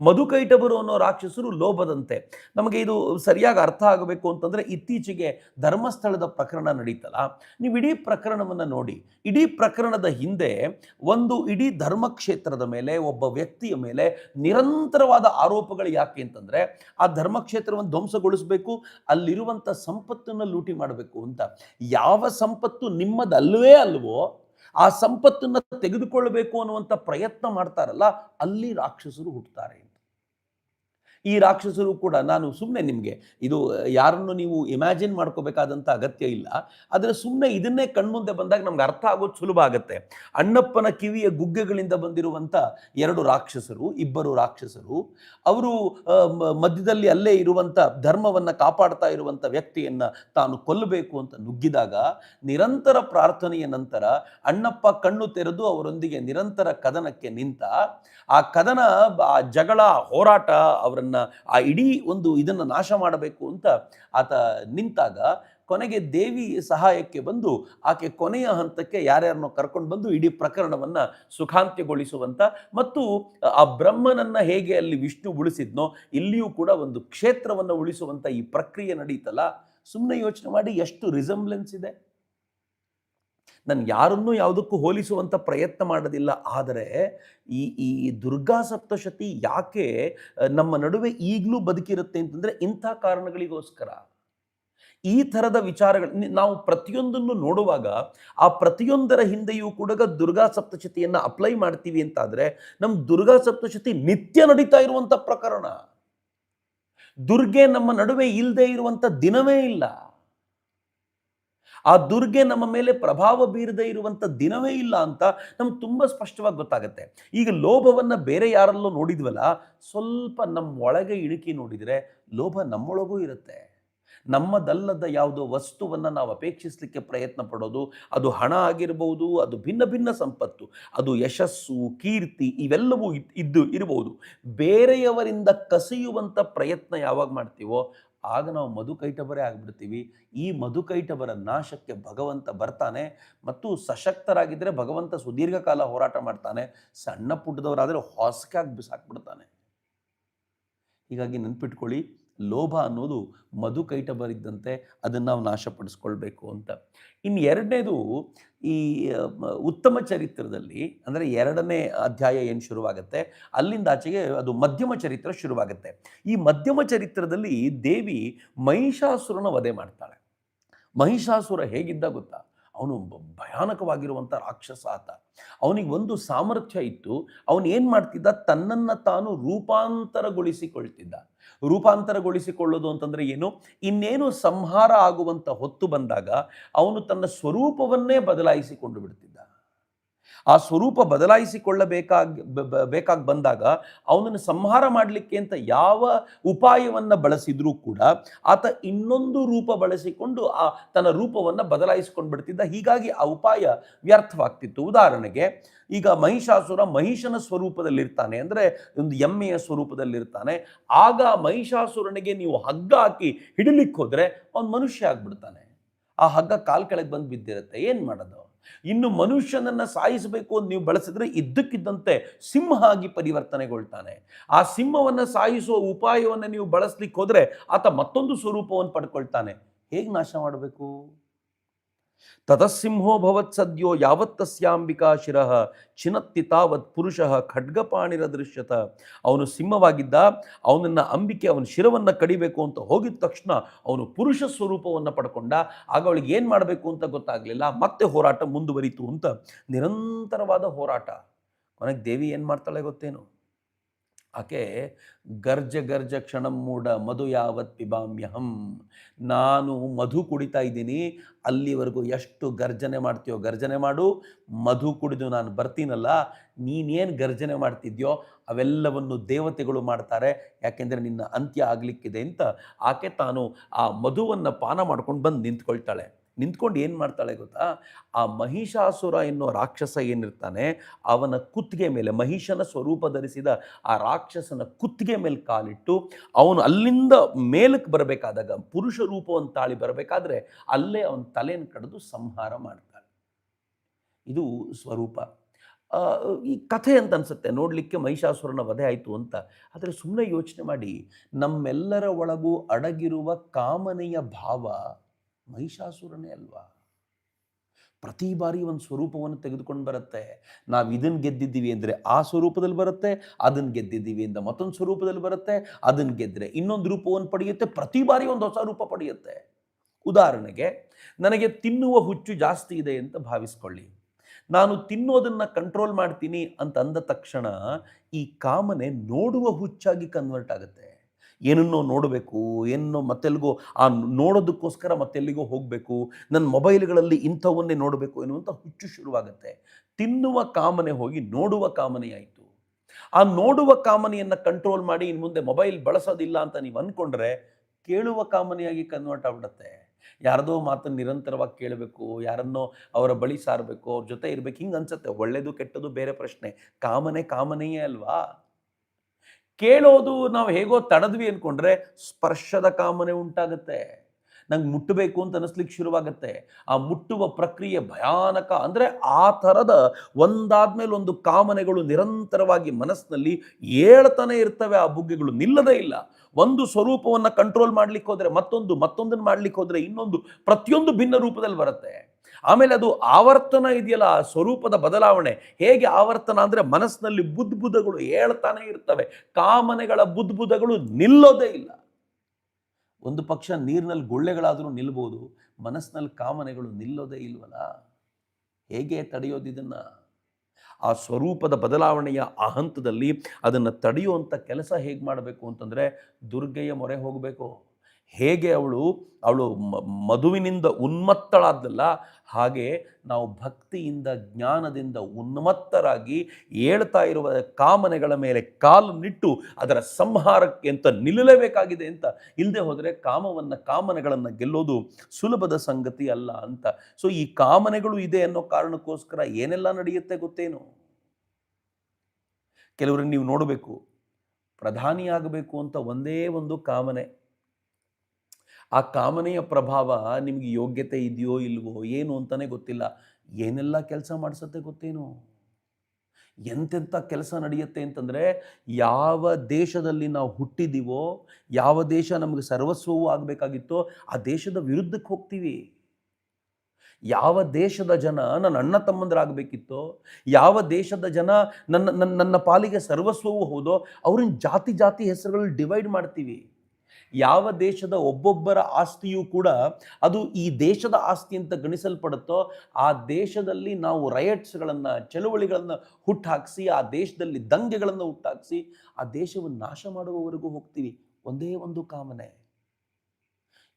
ಮಧುಕೈಟಬರು ಅನ್ನೋ ರಾಕ್ಷಸರು ಲೋಭದಂತೆ. ನಮಗೆ ಇದು ಸರಿಯಾಗಿ ಅರ್ಥ ಆಗಬೇಕು ಅಂತಂದ್ರೆ ಇತ್ತೀಚೆಗೆ ಧರ್ಮಸ್ಥಳದ ಪ್ರಕರಣ ನಡೀತಲ್ಲ. ನೀವು ಇಡೀ ಪ್ರಕರಣವನ್ನು ನೋಡಿ. ಇಡೀ ಪ್ರಕರಣದ ಹಿಂದೆ ಒಂದು ಇಡೀ ಧರ್ಮಕ್ಷೇತ್ರದ ಮೇಲೆ, ಒಬ್ಬ ವ್ಯಕ್ತಿಯ ಮೇಲೆ ನಿರಂತರವಾದ ಆರೋಪಗಳು ಯಾಕೆ ಅಂತಂದ್ರೆ, ಆ ಧರ್ಮಕ್ಷೇತ್ರವನ್ನು ಧ್ವಂಸಗೊಳಿಸಬೇಕು ಅಲ್ಲಿರುವಂಥ ಸಂಪತ್ತನ್ನು ಲೂಟಿ ಮಾಡಬೇಕು ಅಂತ. ಯಾವ ಸಂಪತ್ತು ನಿಮ್ಮದಲ್ವೇ ಅಲ್ವೋ, ಆ ಸಂಪತ್ತನ್ನು ತೆಗೆದುಕೊಳ್ಳಬೇಕು ಅನ್ನುವಂಥ ಪ್ರಯತ್ನ ಮಾಡ್ತಾರಲ್ಲ, ಅಲ್ಲಿ ರಾಕ್ಷಸರು ಹುಟ್ಟುತ್ತಾರೆ ಈ ರಾಕ್ಷಸರು ಕೂಡ, ನಾನು ಸುಮ್ಮನೆ ನಿಮಗೆ, ಇದು, ಯಾರನ್ನು ನೀವು ಇಮ್ಯಾಜಿನ್ ಮಾಡ್ಕೋಬೇಕಾದಂಥ ಅಗತ್ಯ ಇಲ್ಲ, ಆದರೆ ಸುಮ್ಮನೆ ಇದನ್ನೇ ಕಣ್ಮುಂದೆ ಬಂದಾಗ ನಮ್ಗೆ ಅರ್ಥ ಆಗೋದು ಸುಲಭ ಆಗುತ್ತೆ. ಅಣ್ಣಪ್ಪನ ಕಿವಿಯ ಗುಗ್ಗೆಗಳಿಂದ ಬಂದಿರುವಂಥ ಎರಡು ರಾಕ್ಷಸರು, ಇಬ್ಬರು ರಾಕ್ಷಸರು, ಅವರು ಮಧ್ಯದಲ್ಲಿ ಅಲ್ಲೇ ಇರುವಂಥ ಧರ್ಮವನ್ನು ಕಾಪಾಡ್ತಾ ಇರುವಂಥ ವ್ಯಕ್ತಿಯನ್ನು ತಾನು ಕೊಲ್ಲಬೇಕು ಅಂತ ನುಗ್ಗಿದಾಗ, ನಿರಂತರ ಪ್ರಾರ್ಥನೆಯ ನಂತರ ಅಣ್ಣಪ್ಪ ಕಣ್ಣು ತೆರೆದು ಅವರೊಂದಿಗೆ ನಿರಂತರ ಕದನಕ್ಕೆ ನಿಂತ, ಆ ಕದನ, ಆ ಜಗಳ ಹೋರಾಟ ಅವರನ್ನ ಆ ಇಡೀ ಒಂದು ಇದನ್ನು ನಾಶ ಮಾಡಬೇಕು ಅಂತ ಆತ ನಿಂತಾಗ ಕೊನೆಗೆ ದೇವಿ ಸಹಾಯಕ್ಕೆ ಬಂದು ಆಕೆ ಕೊನೆಯ ಹಂತಕ್ಕೆ ಯಾರ್ಯಾರನ್ನೋ ಕರ್ಕೊಂಡು ಬಂದು ಇಡೀ ಪ್ರಕರಣವನ್ನ ಸುಖಾಂತ್ಯಗೊಳಿಸುವಂತ ಮತ್ತು ಆ ಬ್ರಹ್ಮನನ್ನ ಹೇಗೆ ಅಲ್ಲಿ ವಿಷ್ಣು ಉಳಿಸಿದ್ನೋ ಇಲ್ಲಿಯೂ ಕೂಡ ಒಂದು ಕ್ಷೇತ್ರವನ್ನು ಉಳಿಸುವಂತ ಈ ಪ್ರಕ್ರಿಯೆ ನಡೀತಲ್ಲ? ಸುಮ್ಮನೆ ಯೋಚನೆ ಮಾಡಿ ಎಷ್ಟು ರಿಸಂಬ್ಲೆನ್ಸ್ ಇದೆ? ನಾನು ಯಾರನ್ನೂ ಯಾವುದಕ್ಕೂ ಹೋಲಿಸುವಂಥ ಪ್ರಯತ್ನ ಮಾಡೋದಿಲ್ಲ. ಆದರೆ ಈ ಈ ದುರ್ಗಾ ಸಪ್ತಶತಿ ಯಾಕೆ ನಮ್ಮ ನಡುವೆ ಈಗಲೂ ಬದುಕಿರುತ್ತೆ ಅಂತಂದರೆ ಇಂಥ ಕಾರಣಗಳಿಗೋಸ್ಕರ. ಈ ಥರದ ವಿಚಾರಗಳು ನಾವು ಪ್ರತಿಯೊಂದನ್ನು ನೋಡುವಾಗ ಆ ಪ್ರತಿಯೊಂದರ ಹಿಂದೆಯೂ ಕೂಡ ದುರ್ಗಾ ಸಪ್ತಶತಿಯನ್ನು ಅಪ್ಲೈ ಮಾಡ್ತೀವಿ ಅಂತಾದರೆ ನಮ್ಮ ದುರ್ಗಾ ಸಪ್ತಶತಿ ನಿತ್ಯ ನಡೀತಾ ಇರುವಂಥ ಪ್ರಕರಣ. ದುರ್ಗೆ ನಮ್ಮ ನಡುವೆ ಇಲ್ಲದೆ ಇರುವಂಥ ದಿನವೇ ಇಲ್ಲ. ಆ ದುರ್ಗೆ ನಮ್ಮ ಮೇಲೆ ಪ್ರಭಾವ ಬೀರದೇ ಇರುವಂಥ ದಿನವೇ ಇಲ್ಲ ಅಂತ ನಮ್ಗೆ ತುಂಬ ಸ್ಪಷ್ಟವಾಗಿ ಗೊತ್ತಾಗುತ್ತೆ. ಈಗ ಲೋಭವನ್ನು ಬೇರೆ ಯಾರಲ್ಲೋ ನೋಡಿದ್ವಲ್ಲ, ಸ್ವಲ್ಪ ನಮ್ಮ ಒಳಗೆ ಇಳುಕಿ ನೋಡಿದರೆ ಲೋಭ ನಮ್ಮೊಳಗೂ ಇರುತ್ತೆ. ನಮ್ಮದಲ್ಲದ ಯಾವುದೋ ವಸ್ತುವನ್ನು ನಾವು ಅಪೇಕ್ಷಿಸಲಿಕ್ಕೆ ಪ್ರಯತ್ನ ಪಡೋದು, ಅದು ಹಣ ಆಗಿರ್ಬೋದು, ಅದು ಭಿನ್ನ ಭಿನ್ನ ಸಂಪತ್ತು, ಅದು ಯಶಸ್ಸು, ಕೀರ್ತಿ ಇವೆಲ್ಲವೂ ಇದ್- ಇದ್ದು ಇರಬಹುದು ಬೇರೆಯವರಿಂದ ಕಸಿಯುವಂಥ ಪ್ರಯತ್ನ ಯಾವಾಗ ಮಾಡ್ತೀವೋ ಆಗ ನಾವು ಮಧುಕೈಟಬರೇ ಆಗಿಬಿಡ್ತೀವಿ. ಈ ಮಧುಕೈಟಬರ ನಾಶಕ್ಕೆ ಭಗವಂತ ಬರ್ತಾನೆ ಮತ್ತು ಸಶಕ್ತರಾಗಿದ್ದರೆ ಭಗವಂತ ಸುದೀರ್ಘ ಕಾಲ ಹೋರಾಟ ಮಾಡ್ತಾನೆ. ಸಣ್ಣ ಪುಟ್ಟದವರಾದರೆ ಹೊಸಕಾಗಿ ಬಿಸಾಕ್ಬಿಡ್ತಾನೆ. ಹೀಗಾಗಿ ನೆನ್ಪಿಟ್ಕೊಳ್ಳಿ ಲೋಭ ಅನ್ನೋದು ಮಧುಕೈಟಬರಿದ್ದಂತೆ ಅದನ್ನು ನಾವು ನಾಶಪಡಿಸ್ಕೊಳ್ಬೇಕು ಅಂತ. ಇನ್ನು ಎರಡನೇದು ಈ ಉತ್ತಮ ಚರಿತ್ರದಲ್ಲಿ ಅಂದರೆ ಎರಡನೇ ಅಧ್ಯಾಯ ಏನು ಶುರುವಾಗುತ್ತೆ? ಅಲ್ಲಿಂದ ಆಚೆಗೆ ಅದು ಮಧ್ಯಮ ಚರಿತ್ರ ಶುರುವಾಗುತ್ತೆ. ಈ ಮಧ್ಯಮ ಚರಿತ್ರದಲ್ಲಿ ದೇವಿ ಮಹಿಷಾಸುರನ ವಧೆ ಮಾಡ್ತಾಳೆ. ಮಹಿಷಾಸುರ ಹೇಗಿದ್ದ ಗೊತ್ತಾ? ಅವನು ಭಯಾನಕವಾಗಿರುವಂಥ ರಾಕ್ಷಸ ಆತ. ಅವನಿಗೆ ಒಂದು ಸಾಮರ್ಥ್ಯ ಇತ್ತು, ಅವನು ಏನು ಮಾಡ್ತಿದ್ದ? ತನ್ನನ್ನು ತಾನು ರೂಪಾಂತರಗೊಳಿಸಿಕೊಳ್ತಿದ್ದ. ರೂಪಾಂತರಗೊಳಿಸಿಕೊಳ್ಳೋದು ಅಂತಂದರೆ ಏನು? ಇನ್ನೇನು ಸಂಹಾರ ಆಗುವಂಥ ಹೊತ್ತು ಬಂದಾಗ ಅವನು ತನ್ನ ಸ್ವರೂಪವನ್ನೇ ಬದಲಾಯಿಸಿಕೊಂಡು ಬಿಡ್ತಿದ್ದ. ಆ ಸ್ವರೂಪ ಬದಲಾಯಿಸಿಕೊಳ್ಳಬೇಕಾಗಿ ಬೇಕಾಗಿ ಬಂದಾಗ ಅವನನ್ನು ಸಂಹಾರ ಮಾಡಲಿಕ್ಕೆ ಅಂತ ಯಾವ ಉಪಾಯವನ್ನು ಬಳಸಿದ್ರೂ ಕೂಡ ಆತ ಇನ್ನೊಂದು ರೂಪ ಬಳಸಿಕೊಂಡು ಆ ತನ್ನ ರೂಪವನ್ನು ಬದಲಾಯಿಸಿಕೊಂಡು ಬಿಡ್ತಿದ್ದ ಹೀಗಾಗಿ ಆ ಉಪಾಯ ವ್ಯರ್ಥವಾಗ್ತಿತ್ತು. ಉದಾಹರಣೆಗೆ ಈಗ ಮಹಿಷಾಸುರ ಮಹಿಷನ ಸ್ವರೂಪದಲ್ಲಿರ್ತಾನೆ ಅಂದರೆ ಒಂದು ಎಮ್ಮೆಯ ಸ್ವರೂಪದಲ್ಲಿರ್ತಾನೆ. ಆಗ ಮಹಿಷಾಸುರನಿಗೆ ನೀವು ಹಗ್ಗ ಹಾಕಿ ಹಿಡಿಲಿಕ್ಕೆ ಹೋದರೆ ಅವನು ಮನುಷ್ಯ ಆಗ್ಬಿಡ್ತಾನೆ. ಆ ಹಗ್ಗ ಕಾಲ್ ಕೆಳಗೆ ಬಂದು ಬಿದ್ದಿರುತ್ತೆ. ಏನು ಮಾಡೋದು? ಇನ್ನು ಮನುಷ್ಯನನ್ನ ಸಾಯಿಸಬೇಕು ಅಂತ ನೀವು ಬಳಸಿದ್ರೆ ಇದ್ದಕ್ಕಿದ್ದಂತೆ ಸಿಂಹ ಆಗಿ ಪರಿವರ್ತನೆಗೊಳ್ತಾನೆ. ಆ ಸಿಂಹವನ್ನು ಸಾಯಿಸುವ ಉಪಾಯವನ್ನು ನೀವು ಬಳಸಲಿಕ್ಕೆ ಹೋದ್ರೆ ಆತ ಮತ್ತೊಂದು ಸ್ವರೂಪವನ್ನು ಪಡ್ಕೊಳ್ತಾನೆ. ಹೇಗೆ ನಾಶ ಮಾಡಬೇಕು? ತತಸಿಂಹೋ ಭವತ್ ಸದ್ಯೋ ಯಾವತ್ ತಸ್ಯಾಂಬಿಕಾ ಶಿರಃ ಚಿನತ್ತಿ ತಾವತ್ ಖಡ್ಗಪಾಣಿರ ದೃಶ್ಯತ. ಅವನು ಸಿಂಹವಾಗಿದ್ದ, ಅವನನ್ನ ಅಂಬಿಕೆ, ಅವನ ಶಿರವನ್ನು ಕಡಿಬೇಕು ಅಂತ ಹೋಗಿದ ತಕ್ಷಣ ಅವನು ಪುರುಷ ಸ್ವರೂಪವನ್ನು ಪಡ್ಕೊಂಡ, ಆಗ ಅವಳಿಗೆ ಏನು ಮಾಡಬೇಕು ಅಂತ ಗೊತ್ತಾಗಲಿಲ್ಲ. ಮತ್ತೆ ಹೋರಾಟ ಮುಂದುವರಿತು ಅಂತ ನಿರಂತರವಾದ ಹೋರಾಟ. ಕೊನೆಗೆ ದೇವಿ ಏನು ಮಾಡ್ತಾಳೆ ಗೊತ್ತೇನು? ಆಕೆ ಗರ್ಜ ಗರ್ಜ ಕ್ಷಣಂ ಮೂಡ ಮಧು ಯಾವತ್ ಪಿಬಾಮ್ಯಹಂ. ನಾನು ಮಧು ಕುಡಿತಾ ಇದ್ದೀನಿ, ಅಲ್ಲಿವರೆಗೂ ಎಷ್ಟು ಗರ್ಜನೆ ಮಾಡ್ತೀಯೋ ಗರ್ಜನೆ ಮಾಡು, ಮಧು ಕುಡಿದು ನಾನು ಬರ್ತೀನಲ್ಲ, ನೀನೇನು ಗರ್ಜನೆ ಮಾಡ್ತಿದ್ಯೋ ಅವೆಲ್ಲವನ್ನು ದೇವತೆಗಳು ಮಾಡ್ತಾರೆ, ಯಾಕೆಂದರೆ ನಿನ್ನ ಅಂತ್ಯ ಆಗಲಿಕ್ಕಿದೆ ಅಂತ ಆಕೆ ತಾನು ಆ ಮಧುವನ್ನು ಪಾನ ಮಾಡ್ಕೊಂಡು ಬಂದು ನಿಂತ್ಕೊಳ್ತಾಳೆ. ನಿಂತ್ಕೊಂಡು ಏನು ಮಾಡ್ತಾಳೆ ಗೊತ್ತಾ? ಆ ಮಹಿಷಾಸುರ ಎನ್ನುವ ರಾಕ್ಷಸ ಏನಿರ್ತಾನೆ, ಅವನ ಕುತ್ತಿಗೆ ಮೇಲೆ, ಮಹಿಷನ ಸ್ವರೂಪ ಧರಿಸಿದ ಆ ರಾಕ್ಷಸನ ಕುತ್ತಿಗೆ ಮೇಲೆ ಕಾಲಿಟ್ಟು, ಅವನು ಅಲ್ಲಿಂದ ಮೇಲಕ್ಕೆ ಬರಬೇಕಾದಾಗ, ಪುರುಷ ರೂಪವನ್ನು ತಾಳಿ ಬರಬೇಕಾದ್ರೆ, ಅಲ್ಲೇ ಅವನ ತಲೆಯನ್ನು ಕಡಿದು ಸಂಹಾರ ಮಾಡ್ತಾಳೆ. ಇದು ಸ್ವರೂಪ. ಈ ಕಥೆ ಅಂತ ಅನ್ಸುತ್ತೆ, ನೋಡಲಿಕ್ಕೆ ಮಹಿಷಾಸುರನ ವಧೆ ಆಯಿತು ಅಂತ. ಆದರೆ ಸುಮ್ಮನೆ ಯೋಚನೆ ಮಾಡಿ, ನಮ್ಮೆಲ್ಲರ ಒಳಗೂ ಅಡಗಿರುವ ಕಾಮನೆಯ ಭಾವ ಮಹಿಷಾಸುರನೇ ಅಲ್ವಾ? ಪ್ರತಿ ಬಾರಿ ಒಂದು ಸ್ವರೂಪವನ್ನು ತೆಗೆದುಕೊಂಡು ಬರುತ್ತೆ. ನಾವು ಇದನ್ನು ಗೆದ್ದಿದ್ದೀವಿ ಅಂದರೆ ಆ ಸ್ವರೂಪದಲ್ಲಿ ಬರುತ್ತೆ ಅದನ್ನು ಗೆದ್ದಿದ್ದೀವಿ ಅಂತ ಮತ್ತೊಂದು ಸ್ವರೂಪದಲ್ಲಿ ಬರುತ್ತೆ ಅದನ್ನು ಗೆದ್ದರೆ ಇನ್ನೊಂದು ರೂಪವನ್ನು ಪಡೆಯುತ್ತೆ, ಪ್ರತಿ ಬಾರಿ ಒಂದು ಹೊಸ ರೂಪ ಪಡೆಯುತ್ತೆ. ಉದಾಹರಣೆಗೆ, ನನಗೆ ತಿನ್ನುವ ಹುಚ್ಚು ಜಾಸ್ತಿ ಇದೆ ಅಂತ ಭಾವಿಸ್ಕೊಳ್ಳಿ. ನಾನು ತಿನ್ನೋದನ್ನು ಕಂಟ್ರೋಲ್ ಮಾಡ್ತೀನಿ ಅಂತ ಅಂದ ತಕ್ಷಣ ಈ ಕಾಮನೆ ನೋಡುವ ಹುಚ್ಚಾಗಿ ಕನ್ವರ್ಟ್ ಆಗುತ್ತೆ. ಏನನ್ನೋ ನೋಡಬೇಕು ಏನನ್ನೋ ಮತ್ತೆಲ್ಗೋ, ಆ ನೋಡೋದಕ್ಕೋಸ್ಕರ ಮತ್ತೆಲ್ಲಿಗೋ ಹೋಗಬೇಕು, ನನ್ನ ಮೊಬೈಲ್ಗಳಲ್ಲಿ ಇಂಥವನ್ನೇ ನೋಡಬೇಕು ಎನ್ನುವಂಥ ಹುಚ್ಚು ಶುರುವಾಗುತ್ತೆ. ತಿನ್ನುವ ಕಾಮನೆ ಹೋಗಿ ನೋಡುವ ಕಾಮನೆಯಾಯಿತು. ಆ ನೋಡುವ ಕಾಮನೆಯನ್ನು ಕಂಟ್ರೋಲ್ ಮಾಡಿ ಇನ್ನು ಮುಂದೆ ಮೊಬೈಲ್ ಬಳಸೋದಿಲ್ಲ ಅಂತ ನೀವು ಅಂದ್ಕೊಂಡ್ರೆ ಕೇಳುವ ಕಾಮನೆಯಾಗಿ ಕನ್ವರ್ಟ್ ಆಗ್ಬಿಡುತ್ತೆ. ಯಾರದೋ ಮಾತನ್ನು ನಿರಂತರವಾಗಿ ಕೇಳಬೇಕು, ಯಾರನ್ನೋ ಅವರ ಬಳಿ ಸಾರಬೇಕು, ಅವ್ರ ಜೊತೆ ಇರಬೇಕು, ಹಿಂಗೆ ಅನ್ಸುತ್ತೆ. ಒಳ್ಳೆಯದು ಕೆಟ್ಟದು ಬೇರೆ ಪ್ರಶ್ನೆ. ಕಾಮನೆ ಕಾಮನೆಯೇ ಅಲ್ವಾ? ಕೇಳೋದು ನಾವು ಹೇಗೋ ತಡೆದ್ವಿ ಅಂದ್ಕೊಂಡ್ರೆ ಸ್ಪರ್ಶದ ಕಾಮನೆ ಉಂಟಾಗುತ್ತೆ. ನಂಗೆ ಮುಟ್ಟಬೇಕು ಅಂತ ಅನಿಸ್ಲಿಕ್ಕೆ ಶುರುವಾಗುತ್ತೆ. ಆ ಮುಟ್ಟುವ ಪ್ರಕ್ರಿಯೆ ಭಯಾನಕ. ಅಂದರೆ ಆ ಥರದ ಒಂದಾದ್ಮೇಲೆ ಒಂದು ಕಾಮನೆಗಳು ನಿರಂತರವಾಗಿ ಮನಸ್ಸಿನಲ್ಲಿ ಏಳ್ತಾನೆ ಇರ್ತವೆ. ಆ ಬುಗ್ಗೆಗಳು ನಿಲ್ಲದೇ ಇಲ್ಲ. ಒಂದು ಸ್ವರೂಪವನ್ನು ಕಂಟ್ರೋಲ್ ಮಾಡ್ಲಿಕ್ಕೆ ಹೋದರೆ ಮತ್ತೊಂದು, ಮತ್ತೊಂದನ್ನು ಮಾಡ್ಲಿಕ್ಕೆ ಹೋದರೆ ಇನ್ನೊಂದು, ಪ್ರತಿಯೊಂದು ಭಿನ್ನ ರೂಪದಲ್ಲಿ ಬರುತ್ತೆ. ಆಮೇಲೆ ಅದು ಆವರ್ತನ ಇದೆಯಲ್ಲ, ಆ ಸ್ವರೂಪದ ಬದಲಾವಣೆ. ಹೇಗೆ ಆವರ್ತನ ಅಂದರೆ ಮನಸ್ಸಿನಲ್ಲಿ ಬುದ್ಬುದಗಳು ಹೇಳ್ತಾನೆ ಇರ್ತವೆ. ಕಾಮನೆಗಳ ಬುದ್ಬುದಗಳು ನಿಲ್ಲೋದೇ ಇಲ್ಲ. ಒಂದು ಪಕ್ಷ ನೀರಿನಲ್ಲಿ ಗುಳ್ಳೆಗಳಾದರೂ ನಿಲ್ಬೋದು, ಮನಸ್ಸಿನಲ್ಲಿ ಕಾಮನೆಗಳು ನಿಲ್ಲೋದೇ ಇಲ್ವಲ್ಲ? ಹೇಗೆ ತಡೆಯೋದು ಇದನ್ನ? ಆ ಸ್ವರೂಪದ ಬದಲಾವಣೆಯ ಆ ಹಂತದಲ್ಲಿ ಅದನ್ನು ತಡೆಯುವಂಥ ಕೆಲಸ ಹೇಗೆ ಮಾಡಬೇಕು ಅಂತಂದರೆ ದುರ್ಗೆಯ ಮೊರೆ ಹೋಗಬೇಕು. ಹೇಗೆ ಅವಳು ಅವಳು ಮಧುವಿನಿಂದ ಉನ್ಮತ್ತಳಾದ್ದಲ್ಲ, ಹಾಗೆ ನಾವು ಭಕ್ತಿಯಿಂದ, ಜ್ಞಾನದಿಂದ ಉನ್ಮತ್ತರಾಗಿ ಏಳ್ತಾ ಇರುವ ಕಾಮನೆಗಳ ಮೇಲೆ ಕಾಲು ನಿಟ್ಟು ಅದರ ಸಂಹಾರಕ್ಕೆ ಅಂತ ನಿಲ್ಲಲೇಬೇಕಾಗಿದೆ ಅಂತ ಇಲ್ಲದೆ ಹೋದರೆ ಕಾಮವನ್ನು, ಕಾಮನೆಗಳನ್ನು ಗೆಲ್ಲೋದು ಸುಲಭದ ಸಂಗತಿ ಅಲ್ಲ ಅಂತ. ಸೊ ಈ ಕಾಮನೆಗಳು ಇದೆ ಅನ್ನೋ ಕಾರಣಕ್ಕೋಸ್ಕರ ಏನೆಲ್ಲ ನಡೆಯುತ್ತೆ ಗೊತ್ತೇನು? ಕೆಲವರನ್ನು ನೀವು ನೋಡಬೇಕು. ಪ್ರಧಾನಿಯಾಗಬೇಕು ಅಂತ ಒಂದೇ ಒಂದು ಕಾಮನೆ. ಆ ಕಾಮನೆಯ ಪ್ರಭಾವ ನಿಮಗೆ ಯೋಗ್ಯತೆ ಇದೆಯೋ ಇಲ್ವೋ ಏನು ಅಂತಾನೆ ಗೊತ್ತಿಲ್ಲ. ಏನೆಲ್ಲ ಕೆಲಸ ಮಾಡಿಸತ್ತೆ ಗೊತ್ತೇನು? ಎಂತೆಂಥ ಕೆಲಸ ನಡೆಯುತ್ತೆ ಅಂತಂದರೆ ಯಾವ ದೇಶದಲ್ಲಿ ನಾವು ಹುಟ್ಟಿದ್ದೀವೋ ಯಾವ ದೇಶ ನಮಗೆ ಸರ್ವಸ್ವವೂ ಆಗಬೇಕಾಗಿತ್ತೋ ಆ ದೇಶದ ವಿರುದ್ಧಕ್ಕೆ ಹೋಗ್ತೀವಿ. ಯಾವ ದೇಶದ ಜನ ನನ್ನ ಅಣ್ಣ ತಮ್ಮಂದರಾಗಬೇಕಿತ್ತೋ, ಯಾವ ದೇಶದ ಜನ ನನ್ನ ನನ್ನ ನನ್ನ ಪಾಲಿಗೆ ಸರ್ವಸ್ವವೂ ಹೌದೋ ಅವ್ರನ್ನ ಜಾತಿ ಜಾತಿ ಹೆಸರುಗಳಲ್ಲಿ ಡಿವೈಡ್ ಮಾಡ್ತೀವಿ. ಯಾವ ದೇಶದ ಒಬ್ಬೊಬ್ಬರ ಆಸ್ತಿಯೂ ಕೂಡ ಅದು ಈ ದೇಶದ ಆಸ್ತಿ ಅಂತ ಗಣಿಸಲ್ಪಡುತ್ತೋ, ಆ ದೇಶದಲ್ಲಿ ನಾವು ರಯಟ್ಸ್ಗಳನ್ನು ಚಳುವಳಿಗಳನ್ನು ಹುಟ್ಟಾಕಿಸಿ ಆ ದೇಶದಲ್ಲಿ ದಂಗೆಗಳನ್ನು ಹುಟ್ಟಾಕಿಸಿ ಆ ದೇಶವನ್ನು ನಾಶ ಮಾಡುವವರೆಗೂ ಹೋಗ್ತೀವಿ. ಒಂದೇ ಒಂದು ಕಾಮನೆ.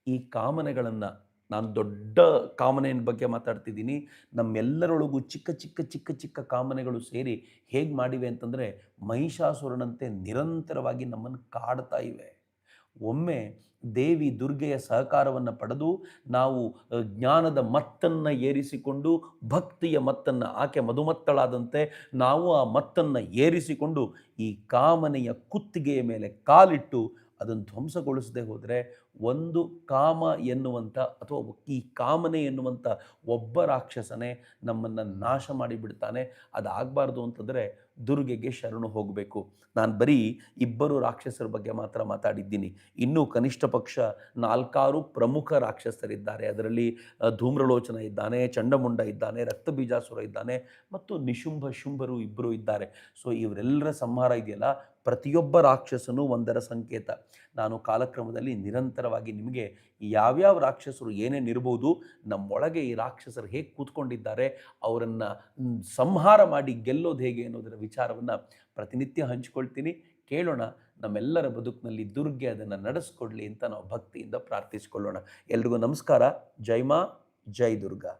ಈ ಕಾಮನೆಗಳನ್ನು ನಾನು ದೊಡ್ಡ ಕಾಮನೆಯ ಬಗ್ಗೆ ಮಾತಾಡ್ತಿದ್ದೀನಿ. ನಮ್ಮೆಲ್ಲರೊಳಗೂ ಚಿಕ್ಕ ಚಿಕ್ಕ ಚಿಕ್ಕ ಚಿಕ್ಕ ಕಾಮನೆಗಳು ಸೇರಿ ಹೇಗೆ ಮಾಡಿವೆ ಅಂತಂದರೆ ಮಹಿಷಾಸುರನಂತೆ ನಿರಂತರವಾಗಿ ನಮ್ಮನ್ನು ಕಾಡ್ತಾ ಇವೆ. ಒಮ್ಮೆ ದೇವಿ ದುರ್ಗೆಯ ಸಹಕಾರವನ್ನು ಪಡೆದು ನಾವು ಜ್ಞಾನದ ಮತ್ತನ್ನು ಏರಿಸಿಕೊಂಡು, ಭಕ್ತಿಯ ಮತ್ತನ್ನು, ಆಕೆ ಮಧುಮತ್ತಳಾದಂತೆ ನಾವು ಆ ಮತ್ತನ್ನು ಏರಿಸಿಕೊಂಡು ಈ ಕಾಮನೆಯ ಕುತ್ತಿಗೆಯ ಮೇಲೆ ಕಾಲಿಟ್ಟು ಅದನ್ನು ಧ್ವಂಸಗೊಳಿಸದೆ ಹೋದರೆ ಒಂದು ಕಾಮ ಎನ್ನುವಂಥ ಅಥವಾ ಈ ಕಾಮನೆ ಎನ್ನುವಂಥ ಒಬ್ಬ ರಾಕ್ಷಸನೇ ನಮ್ಮನ್ನು ನಾಶ ಮಾಡಿಬಿಡ್ತಾನೆ. ಅದಾಗಬಾರ್ದು ಅಂತಂದರೆ ದುರ್ಗೆಗೆ ಶರಣು ಹೋಗಬೇಕು. ನಾನು ಬರೀ ಇಬ್ಬರು ರಾಕ್ಷಸರ ಬಗ್ಗೆ ಮಾತ್ರ ಮಾತಾಡಿದ್ದೀನಿ. ಇನ್ನೂ ಕನಿಷ್ಠ ಪಕ್ಷ ನಾಲ್ಕಾರು ಪ್ರಮುಖ ರಾಕ್ಷಸರಿದ್ದಾರೆ. ಅದರಲ್ಲಿ ಧೂಮ್ರಲೋಚನ ಇದ್ದಾನೆ, ಚಂಡಮುಂಡ ಇದ್ದಾನೆ ರಕ್ತಬೀಜಾಸುರ ಇದ್ದಾನೆ ಮತ್ತು ನಿಶುಂಭ ಶುಂಭರು ಇಬ್ಬರು ಇದ್ದಾರೆ. ಸೊ ಇವರೆಲ್ಲರ ಸಂಹಾರ ಇದೆಯಲ್ಲ? ಪ್ರತಿಯೊಬ್ಬ ರಾಕ್ಷಸನೂ ಒಂದರ ಸಂಕೇತ. ನಾನು ಕಾಲಕ್ರಮದಲ್ಲಿ ನಿರಂತರವಾಗಿ ನಿಮಗೆ ಯಾವ್ಯಾವ ರಾಕ್ಷಸರು ಏನೇನು ಇರ್ಬೋದು, ನಮ್ಮೊಳಗೆ ಈ ರಾಕ್ಷಸರು ಹೇಗೆ ಕೂತ್ಕೊಂಡಿದ್ದಾರೆ, ಅವರನ್ನು ಸಂಹಾರ ಮಾಡಿ ಗೆಲ್ಲೋದು ಹೇಗೆ ಅನ್ನೋದರ ವಿಚಾರವನ್ನು ಪ್ರತಿನಿತ್ಯ ಹಂಚಿಕೊಳ್ತೀನಿ. ಕೇಳೋಣ, ನಮ್ಮೆಲ್ಲರ ಬದುಕಿನಲ್ಲಿ ದುರ್ಗೆ ಅದನ್ನು ನಡೆಸ್ಕೊಡ್ಲಿ ಅಂತ ನಾವು ಭಕ್ತಿಯಿಂದ ಪ್ರಾರ್ಥಿಸಿಕೊಳ್ಳೋಣ. ಎಲ್ರಿಗೂ ನಮಸ್ಕಾರ. ಜೈ ಮಾ, ಜೈ ದುರ್ಗಾ.